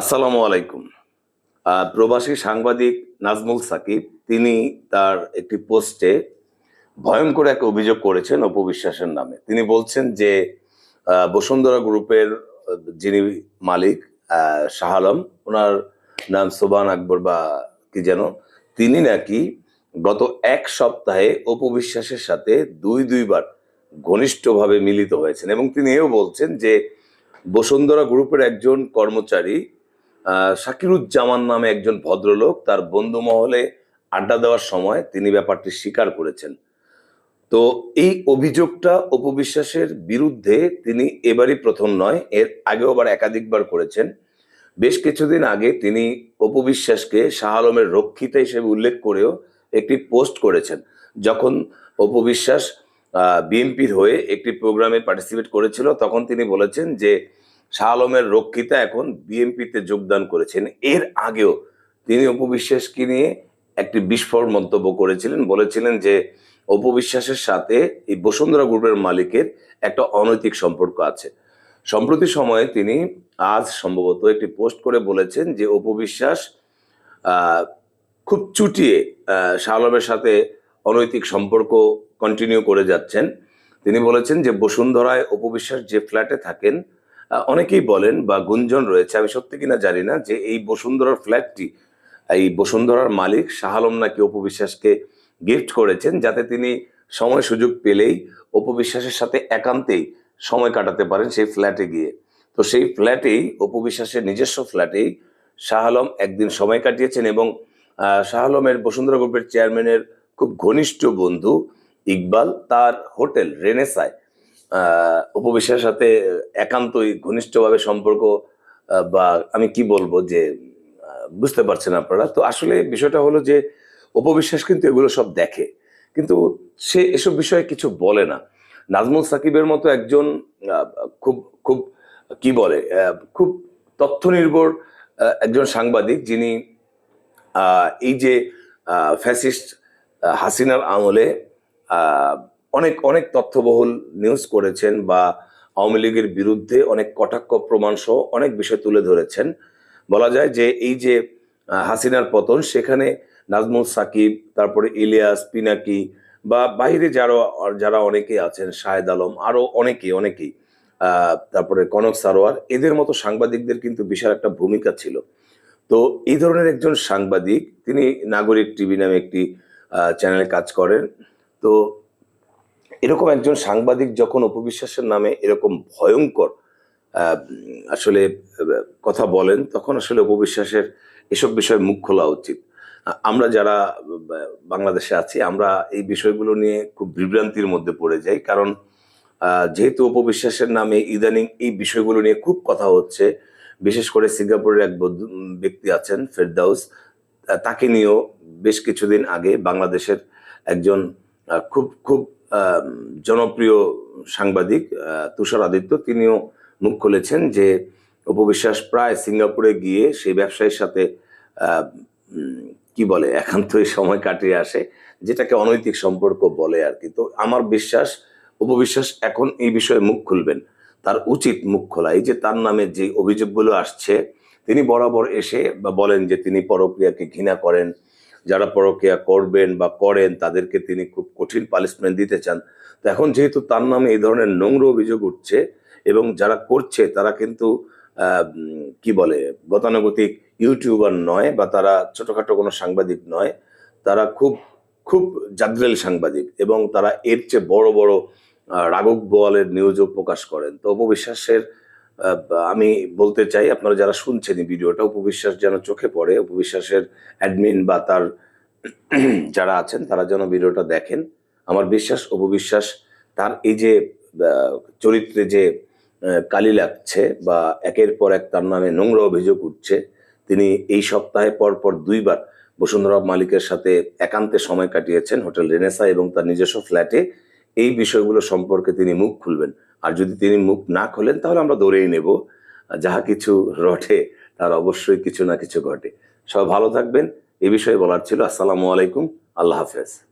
আসসালামু আলাইকুম। প্রবাসী সাংবাদিক নাজমুল সাকিব, তিনি তার একটি পোস্টে ভয়ঙ্কর এক অভিযোগ করেছেন অপবিশ্বাসের নামে। তিনি বলছেন যে বসুন্ধরা গ্রুপের যিনি মালিক শাহ আলম, ওনার নাম সোবান আকবর বা কি যেন, তিনি নাকি গত এক সপ্তাহে অপবিশ্বাসের সাথে দুই দুইবার ঘনিষ্ঠভাবে মিলিত হয়েছেন এবং তিনি এও বলছেন যে বসুন্ধরা গ্রুপের একজন কর্মচারী আহ, শাকিরুজ্জামান নামে একজন ভদ্রলোক তার বন্ধু মহলে আড্ডা দেওয়ার সময় তিনি ব্যাপারটি স্বীকার করেছেন। তো এই অভিযোগটা অপবিশ্বাসের বিরুদ্ধে তিনি এবারই প্রথম নয় এর আগেও আবার একাধিকবার করেছেন। বেশ কিছুদিন আগে তিনি অপবিশ্বাসকে শাহ আলমের রক্ষিতা হিসেবে উল্লেখ করেও একটি পোস্ট করেছেন যখন অপবিশ্বাস বিএনপির হয়ে একটি প্রোগ্রামে পার্টিসিপেট করেছিল। তখন তিনি বলেছেন যে, শাহ আলমের রক্ষিতা এখন বিএনপিতে যোগদান করেছেন। এর আগেও তিনি উপবিশ্বাসকে নিয়ে একটি বিস্ফোরক মন্তব্য করেছিলেন। বলেছিলেন যে উপবিশ্বাসের সাথে এই বসুন্ধরা গ্রুপের মালিকের একটা অনৈতিক সম্পর্ক আছে। সম্প্রতি সময়ে তিনি আজ সম্ভবত একটি পোস্ট করে বলেছেন যে উপবিশ্বাস খুব চুটিয়ে শাহ আলমের সাথে অনৈতিক সম্পর্ক কন্টিনিউ করে যাচ্ছেন। তিনি বলেছেন যে বসুন্ধরায় উপবিশ্বাস যে ফ্ল্যাটে থাকেন অনেকেই বলেন বা গুঞ্জন রয়েছে, আমি সত্যি কিনা জানি না, যে এই বসুন্ধরার ফ্ল্যাটটি, এই বসুন্ধরার মালিক শাহ আলম নাকি উপবিশ্বাসকে গিফট করেছেন, যাতে তিনি সময় সুযোগ পেলেই উপবিশ্বাসের সাথে একান্তেই সময় কাটাতে পারেন সেই ফ্ল্যাটে গিয়ে। তো সেই ফ্ল্যাটেই উপবিশ্বাসের নিজস্ব ফ্ল্যাটেই শাহ আলম একদিন সময় কাটিয়েছেন এবং শাহ আলমের বসুন্ধরা গ্রুপের চেয়ারম্যানের খুব ঘনিষ্ঠ বন্ধু ইকবাল তার হোটেল রেনেসায়। আহ, উপবিশ্বাসের সাথে একান্তই ঘনিষ্ঠভাবে সম্পর্ক বা আমি কি বলব যে বুঝতে পারছেন আপনারা। তো আসলে বিষয়টা হলো যে উপবিশ্বাস কিন্তু এগুলো সব দেখে। কিন্তু সে এসব বিষয়ে কিছু বলে না। নাজমুল সাকিবের মতো একজন খুব খুব কি বলে খুব তথ্য নির্ভর একজন সাংবাদিক যিনি এই যে ফ্যাসিস্ট হাসিনার আমলে অনেক অনেক তথ্যবহুল নিউজ করেছেন বা আওয়ামী লীগের বিরুদ্ধে অনেক কটাক্ষ প্রমাণ সহ অনেক বিষয় তুলে ধরেছেন। বলা যায় যে এই যে হাসিনার পতন, সেখানে নাজমুল সাকিব, তারপরে ইলিয়াস, পিনাকি বা বাইরে যারা যারা অনেকেই আছেন, শাহেদ আলম আরও অনেকেই অনেকেই তারপরে কনক সারোয়ার, এদের মতো সাংবাদিকদের কিন্তু বিশাল একটা ভূমিকা ছিল। তো এই ধরনের একজন সাংবাদিক, তিনি নাগরিক টিভি নামে একটি চ্যানেলে কাজ করেন তো এরকম একজন সাংবাদিক যখন উপবিশ্বাসের নামে এরকম ভয়ঙ্কর আসলে কথা বলেন, তখন আসলে উপবিশ্বাসের এসব বিষয়ে মুখ খোলা উচিত। আমরা যারা বাংলাদেশে আছি, আমরা এই বিষয়গুলো নিয়ে খুব বিভ্রান্তির মধ্যে পড়ে যাই। কারণ যেহেতু উপবিশ্বাসের নামে ইদানিং এই বিষয়গুলো নিয়ে খুব কথা হচ্ছে, বিশেষ করে সিঙ্গাপুরের এক ব্যক্তি আছেন, ফেরদাউস। তাকে নিয়েও বেশ কিছুদিন আগে বাংলাদেশের একজন খুব খুব জনপ্রিয় সাংবাদিক তুষার আদিত্য, তিনিও মুখ খুলেছেন যে উপবিশ্বাস প্রায় সিঙ্গাপুরে গিয়ে সেই ব্যবসায়ীর সাথে কি বলে, একান্তই সময় কাটিয়ে আসে, যেটাকে অনৈতিক সম্পর্ক বলে আর কি। তো আমার বিশ্বাস উপবিশ্বাস এখন এই বিষয়ে মুখ খুলবেন। তার উচিত মুখ খোলা। এই যে তার নামে যে অভিযোগগুলো আসছে তিনি বরাবর এসে বা বলেন যে তিনি পরক্রিয়াকে ঘৃণা করেন। যারা পরক্রিয়া করবেন বা করেন তাদেরকে তিনি খুব কঠিন পানিশমেন্ট দিতে চান। তো এখন যেহেতু তার নামে এই ধরনের নোংরা অভিযোগ উঠছে এবং যারা করছে তারা কিন্তু কি বলে গতানুগতিক ইউটিউবার নয় বা তারা ছোটোখাটো কোনো সাংবাদিক নয় তারা খুব খুব জাদ্রেল সাংবাদিক এবং তারা এর চেয়ে বড় বড় রাগক বোয়ালের নিউজও প্রকাশ করেন। তো উপবিশ্বাসের আহ, আমি বলতে চাই, আপনারা যারা শুনছেন এই ভিডিওটা, উপবিশ্বাস যেন চোখে পড়ে, উপবিশ্বাসের অ্যাডমিন বা তার যারা আছেন, তারা যেন ভিডিওটা দেখেন। আমার বিশ্বাস, উপবিশ্বাস, তার এই যে চরিত্রে যে কালি লাগছে বা একের পর এক তার নামে নোংরা অভিযোগ উঠছে, তিনি এই সপ্তাহে পর পর দুইবার বসুন্ধরা মালিকের সাথে একান্তে সময় কাটিয়েছেন হোটেল রেনেসা এবং তার নিজস্ব ফ্ল্যাটে। এই বিষয়গুলো সম্পর্কে তিনি মুখ খুলবেন। আর যদি তিনি মুখ না খোলেন, তাহলে আমরা দৌড়েই নেব। যাহা কিছু রটে, তার অবশ্যই কিছু না কিছু ঘটে। সবাই ভালো থাকবেন। এ বিষয়ে বলার ছিল, আসসালামু আলাইকুম, আল্লাহ হাফেজ।